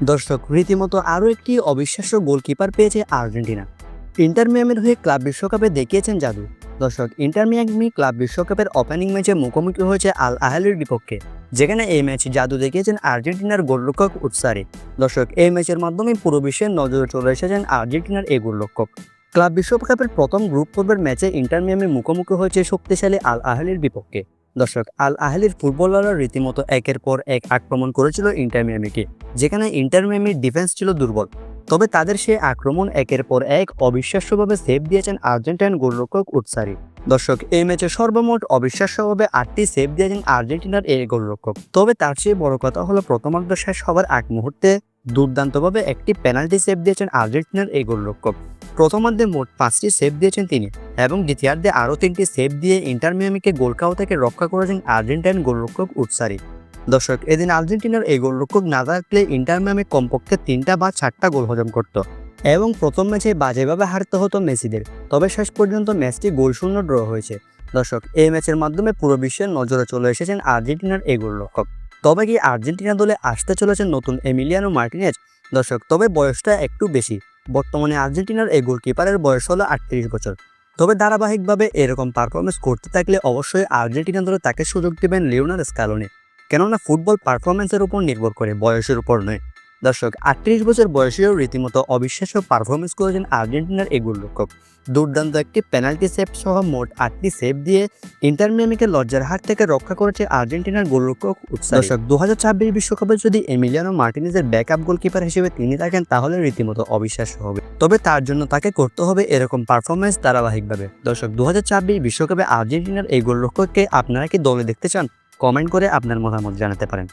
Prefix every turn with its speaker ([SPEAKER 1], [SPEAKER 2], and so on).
[SPEAKER 1] দর্শক, রীতিমতো আরও একটি অবিশ্বাস্য গোলকিপার পেয়েছে আর্জেন্টিনা। ইন্টার মিয়ামির হয়ে ক্লাব বিশ্বকাপে দেখিয়েছেন জাদু। দর্শক, ইন্টার মিয়ামি ক্লাব বিশ্বকাপের ওপেনিং ম্যাচে মুখোমুখি হয়েছে আল আহলির বিপক্ষে, যেখানে এই ম্যাচ জাদু দেখিয়েছেন আর্জেন্টিনার গোলরক্ষক উৎসারি দর্শক, এই ম্যাচের মাধ্যমে পুরো বিশ্বের নজরে চলে এসেছেন আর্জেন্টিনার এই গোলরক্ষক। ক্লাব বিশ্বকাপের প্রথম গ্রুপ পর্বের ম্যাচে ইন্টার মিয়ামি মুখোমুখি হয়েছে শক্তিশালী আল আহলির বিপক্ষে। দর্শক, আল আহলির ফুটবলাররা রীতিমতো একের পর এক আক্রমণ করেছিল ইন্টার মিয়ামিকে, যেখানে ইন্টার মিয়ামির ডিফেন্স ছিল দুর্বল। তবে তাদের সেই আক্রমণ একের পর এক অবিশ্বাস্যভাবে সেভ দিয়েছেন আর্জেন্টাইন গোলরক্ষক উৎসারি। দর্শক, এই ম্যাচে সর্বমোট অবিশ্বাস্যভাবে আটটি সেভ দিয়েছেন আর্জেন্টিনার এই গোলরক্ষক। তবে তার চেয়ে বড় কথা হলো প্রথমার্ধ শেষ হওয়ার আগ মুহূর্তে দুর্দান্তভাবে একটি পেনাল্টি সেভ দিয়েছেন আর্জেন্টিনার এই গোলরক্ষক। প্রথমার্ধে মোট পাঁচটি সেভ দিয়েছেন তিনি এবং দ্বিতীয়ার্ধে আরও তিনটি সেভ দিয়ে ইন্টার মিয়ামিকে গোলকাও থেকে রক্ষা করেছেন আর্জেন্টাইন গোলরক্ষক উৎসারি দর্শক, এদিন আর্জেন্টিনার এই গোলরক্ষক না থাকলে ইন্টার মিয়ামি কমপক্ষে তিনটা বা চারটা গোল হজম করত এবং প্রথম ম্যাচে বাজেভাবে হারতে হতো মেসিদের, তবে শেষ পর্যন্ত ম্যাচটি গোলশূন্য ড্র হয়েছে। দর্শক, এই ম্যাচের মাধ্যমে পুরো বিশ্বের নজরে চলে এসেছেন আর্জেন্টিনার এই গোলরক্ষক। তবে কি আর্জেন্টিনা দলে আসতে চলেছেন নতুন এমিলিয়ানো মার্টিনেজ? দর্শক, তবে বয়সটা একটু বেশি। বর্তমানে আর্জেন্টিনার এই গোলকিপারের বয়স হলো আটত্রিশ বছর। তবে ধারাবাহিকভাবে এরকম পারফরমেন্স করতে থাকলে অবশ্যই আর্জেন্টিনা দলে তাকে সুযোগ দেবেন লিওনার স্কালোনি। কেননা ফুটবল পারফরমেন্সের উপর নির্ভর করে, বয়সের উপর নয়। দর্শক, আটত্রিশ বছর বয়সেও রীতিমতো অবিশ্বাস্য পারফরমেন্স করেছেন আর্জেন্টিনার এই গোলরক্ষক। দুর্দান্ত একটি পেনাল্টি সেভ সহ মোট আটটি সেভ দিয়ে ইন্টার মিয়ামিকে লজ্জার হাত থেকে রক্ষা করেছে আর্জেন্টিনার গোলরক্ষক উৎসাহ। দর্শক দু বিশ্বকাপে যদি এমিলিয়ানো মার্টিনেজের ব্যাকআপ গোলকিপার হিসেবে তিনি থাকেন, তাহলে রীতিমতো অবিশ্বাস্য হবে। তবে তার জন্য তাকে করতে হবে এরকম পারফরমেন্স ধারাবাহিকভাবে। দর্শক দু বিশ্বকাপে আর্জেন্টিনার এই গোলরক্ষককে আপনারা কি দলে দেখতে চান? কমেন্ট করে আপনার মতামত জানাতে পারেন।